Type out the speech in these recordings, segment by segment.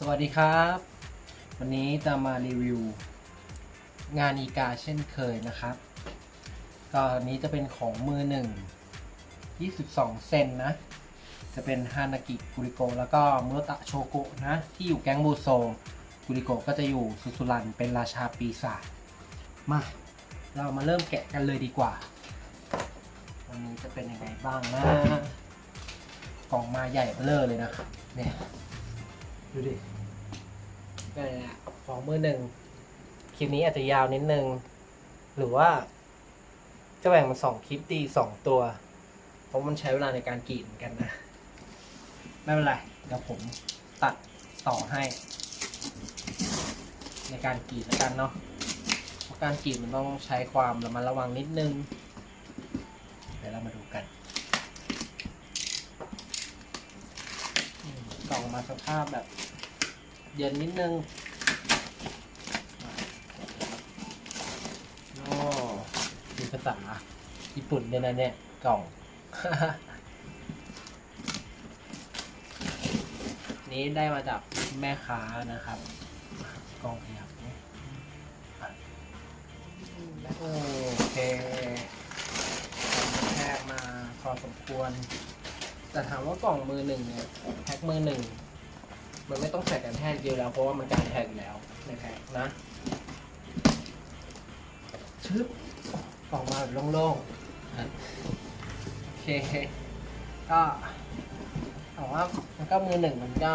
สวัสดีครับ วันนี้จะมารีวิว งานอีกาเช่นเคยนะครับ ก็อันนี้จะเป็นของมือหนึ่ง22 เซนนะ จะเป็นฮานากิกุริโกะแล้วก็มุรตะโชโกะนะ ที่อยู่แก๊งบูโซกุริโกะก็จะอยู่สุสุรันเป็นราชาปีศาจมา เรามาเริ่มแกะกันเลยดีกว่า วันนี้จะเป็นยังไงบ้างนะ กล่องมาใหญ่เบ้อเร่อเลยนะครับเนี่ย ดูดิก็เนี่ยของมือหนึ่งคลิปนี้อาจจะยาวนิดนึง หรือว่า จะแบ่งเป็นสองคลิปดีสองตัว เพราะมันใช้เวลาในการกรีดเหมือนกันนะ ไม่เป็นไรเดี๋ยวผมตัดต่อให้ ในการกรีดแล้วกันเนาะเพราะการกรีดมันต้องใช้ความระมัดระวังนิดนึง เดี๋ยวเรามาดูกัน อืมกล่องมาสภาพแบบเย็นนิดนึงโอ้มีภาษาญี่ปุ่นเด้วยนะเนี่ย กล่อง นี้ได้มาจากแม่ค้านะครับ กล่องขยับเนี่ยโอเคแทกมาพอสมควร แต่ถามว่ากล่องมือหนึ่งเนี่ยแพ็คมือหนึ่งมันไม่ต้องใส่กันแทกเยอะแล้วเพราะว่ามันกันแทกอยู่แล้วในแพ็คนะชึบกล่องมาแบบโล่งๆโอเคก็ถามว่ามันก็มือหนึ่งมันก็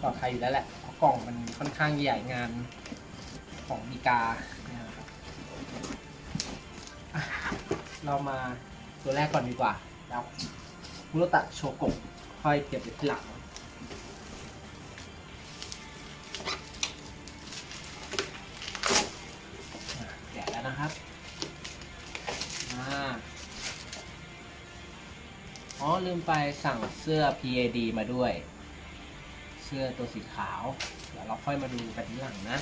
ปลอดภัยอยู่แล้วแหละเพราะกล่องมันค่อนข้างใหญ่งานของมีกาเรามาตัวแรกก่อนดีกว่าแล้ว มุโรตะโชโกะค่อยเก็บไว้ทีหลังแกะแล้วนะครับอ่าอ๋อ ลืมไปสั่งเสื้อ PAD มาด้วย เสื้อตัวสีขาว เดี๋ยวเราค่อยมาดูกันทีหลังนะ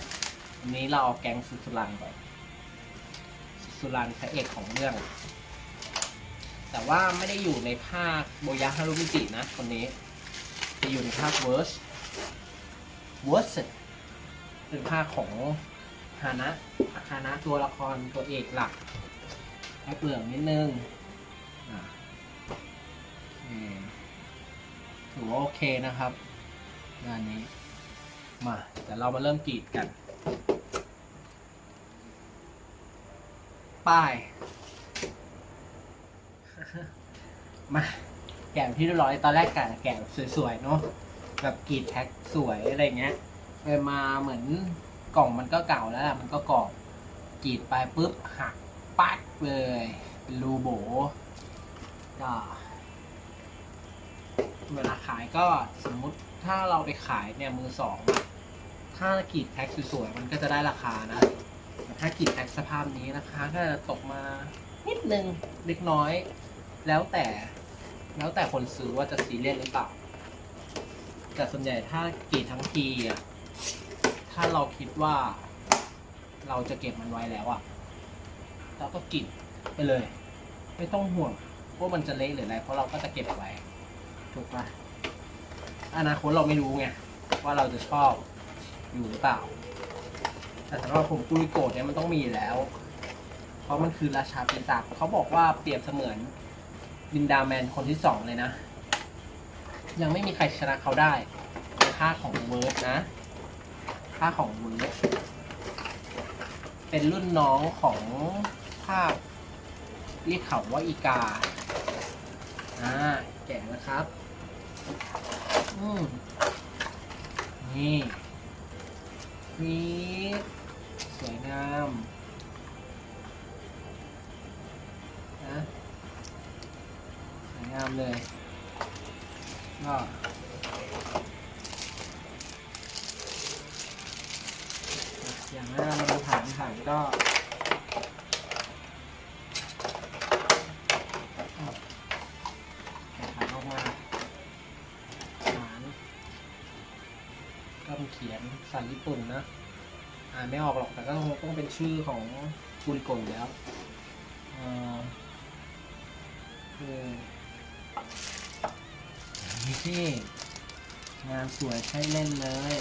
วันนี้เราเอาแกงสุสุรันก่อนสุสุรันพระเอกของเรื่อง แต่ว่าไม่ได้อยู่ในภาคโบยะฮารุมิจินะคนนี้ จะอยู่ในภาคเวิร์สเวิร์สเป็นภาคของฮานะฮานะตัวละครตัวเอกหลักแอปเหลืองนิดนึงถือว่าโอเคนะครับงานนี้ มาเดี๋ยวเรามาเริ่มกรีดกัน ป้าย มาแกะที่เรียบร้อยตอนแรกแกะแกะสวยๆเนาะแบบกรีดแท็กสวยอะไรเงี้ยไปมาเหมือนกล่องมันก็เก่าแล้วล่ะมันก็กรอบกรีดไปปุ๊บหักปักเลยเป็นรูโบก็เวลาขายก็สมมุติถ้าเราไปขายเนี่ยมือสองถ้ากรีดแท็กสวยๆมันก็จะได้ราคานะถ้ากรีดแท็กสภาพนี้นะคะ ก็จะตกมานิดนึงเล็กน้อย แล้วแต่แล้วแต่คนซื้อว่าจะซีเรียสหรือเปล่า แต่ส่วนใหญ่ถ้ากีทั้งทีอะถ้าเราคิดว่า เราจะเก็บมันไว้แล้วอะเราก็กรีดไปเลย ไม่ต้องห่วงว่ามันจะเละหรืออะไรเพราะเราก็จะเก็บไว้ ถูกปะอนาคตเราไม่รู้ไงว่าเราจะชอบอยู่หรือเปล่า แต่สำหรับผมกุริโกะเนี่ยมันต้องมีแล้ว เพราะมันคือราชาปีศาจเขาบอกว่าเปรียบเสมือน ลินดาแมนคนที่สองเลยนะ ยังไม่มีใครชนะเขาได้ในภาของเวิร์ดนะภาของเวิร์ดเป็นรุ่นน้องของภาคเรียกเขาว่าอีกา อ่า แกะนะครับ อืมนี่ฟีดสวยงามามเลยก็อย่างแรกเราดูฐานฐานก็ฐานออกมาฐานก็มีเขียนภาษาญี่ปุ่นนะอ่านไม่ออกหรอกแต่ก็ต้องต้องเป็นชื่อของกุริโกะแล้ว เอ่อคือ นี่งานสวยใช้เล่นเลย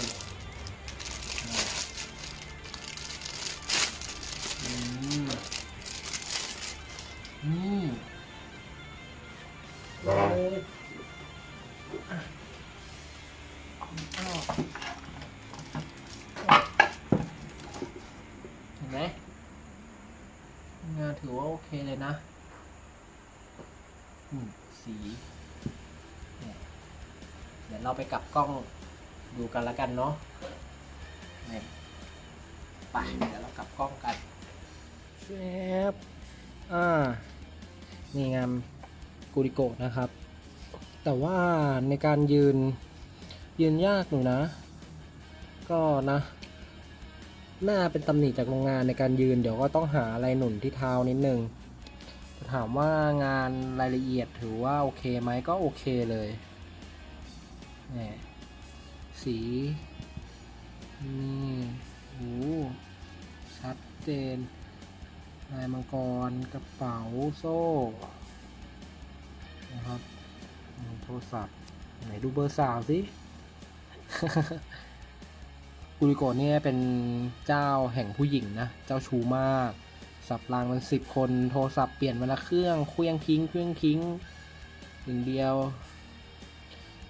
เดี๋ยวเราไปกลับกล้องดูกันแล้วกันเนาะนี่ไปเดี๋ยวเรากลับกล้องกันเชฟอ่า นี่งามกูริโกะนะครับ แต่ว่าในการยืนยืนยากหนูนะ ก็นะ หน่าเป็นตำหนิจากโรงงานในการยืน เดี๋ยวก็ต้องหาอะไรหนุนที่เท้านิดนึงถามว่างานรายละเอียดถือว่าโอเคไหมก็โอเคเลย นี่สีนี่โอ้ชัดเจนลายมังกรกระเป๋าโซ่นะครับโทรศัพท์ไหนดูเบอร์สาวสิกุริโกะเนี่ยเป็นเจ้าแห่งผู้หญิงนะ เจ้าชูมาก สับรางมันสิบคน โทรศัพท์เปลี่ยนวันละเครื่องเครื่องทิ้งเครื่องทิ้งหนึ่งเดียว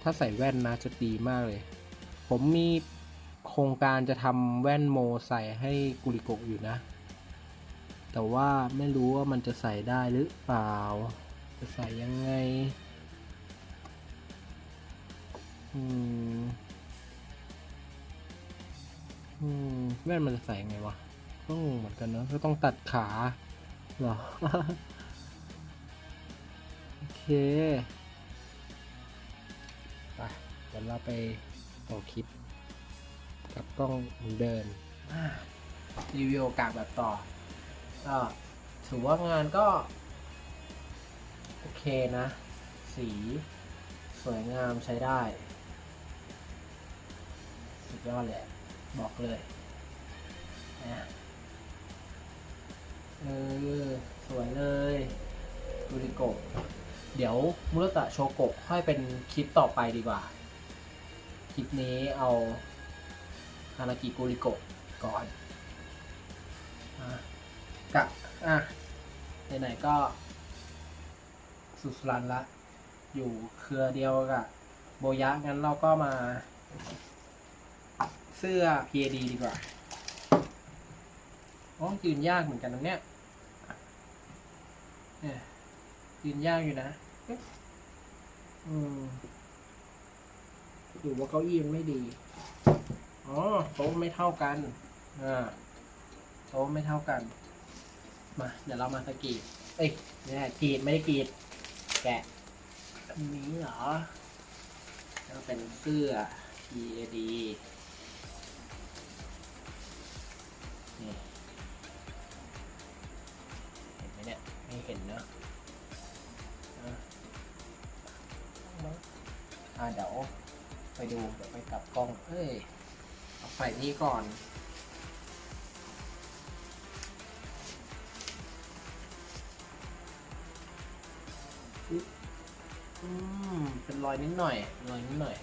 ถ้าใส่แว่นนะจะดีมากเลย ผมมีโครงการจะทำแว่นโมใส่ให้กุริโกอยู่นะ แต่ว่าไม่รู้ว่ามันจะใส่ได้หรือเปล่า จะใส่ยังไง อืม อืม แว่นมันจะใส่ยังไงวะก็งงเหมือนกันเนอะก็ต้องตัดขาเหรอ โอเค ปเดี๋ยวเราไปต่อคลิป กับกล้องเหมือนเดิมรีวิวกากแบบต่อ ก็ถือว่างานก็ โอเคนะ สีสวยงามใช้ได้ สุดยอดเลยบอกเลยนะเออ สวยเลยดูริโกะ เดี๋ยวมุรตะโชโกะค่อยเป็นคลิปต่อไปดีกว่า คลิปนี้เอาฮานากิกุริโกะก่อนกะอะไหนๆก็สุดสรันละ อยู่เครือเดียวกับโบยะ งั้นเราก็มาเสื้อ PAD ดีกว่าอ๋อยืนยากเหมือนกันนะเนี่ยเนี่ย ยืนยากอยู่นะอืมอยู่ว่าเก้าอี้มันไม่ดี อ๋อโต๊ะไม่เท่ากัน อ่าโต๊ะไม่เท่ากัน มา เดี๋ยวเรามาสกรีดเอ้ยเนี่ยกรีดไม่ได้กรีด แกะอันนี้เหรอก็เป็นเสื้อ PAD นี่เห็นไหมเนี่ย ไม่เห็นเนอะอะ อ่าเดี๋ยวไปดูเดี๋ยวไปกลับกล้องเอ้ยเอาใส่นี่ก่อนอืมเป็นรอยนิดหน่อยรอยนิดหน่อย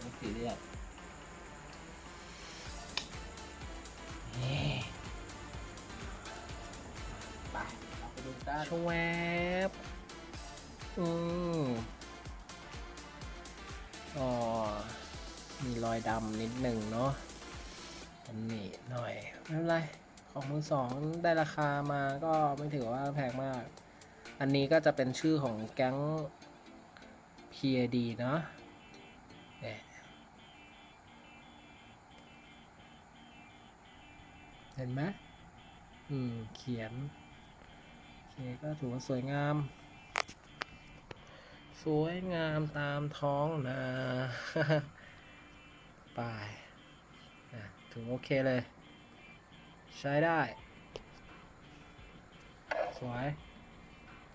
ไม่สีเรียสนี่ไปเราไปดูกันชวบอืม ดำนิดหนึ่งเนาะอันนี้หน่อย ไม่เป็นไร ของมือสองได้ราคามาก็ไม่ถือว่าแพงมาก อันนี้ก็จะเป็นชื่อของแก๊ง PAD เนาะเนี่ยเห็นไหมอืม เขียน โอเค ก็ถือว่าสวยงาม สวยงามตามท้องนะ ไปนะถึงโอเคเลย ใช้ได้ สวย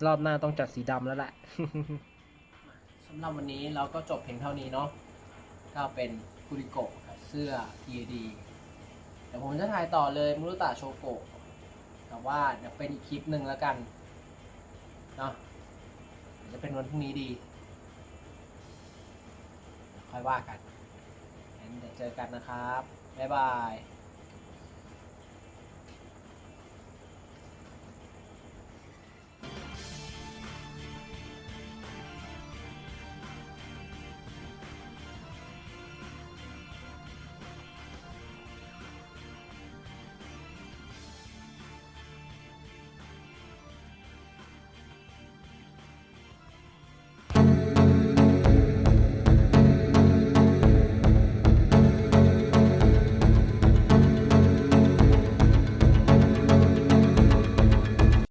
รอบหน้าต้องจัดสีดำแล้วแหละสำหรับวันนี้เราก็จบเพียงเท่านี้เนาะก็เป็นกุริโกะกับเสื้อ PAD เดี๋ยวผมจะถ่ายต่อเลยมุรุตะโชโกะแต่ว่าเดี๋ยวเป็นอีกคลิปหนึ่งแล้วกันเนาะจะเป็นวันพรุ่งนี้ดี ค่อยว่ากัน เดี๋ยวเจอกันนะครับ บ๊ายบาย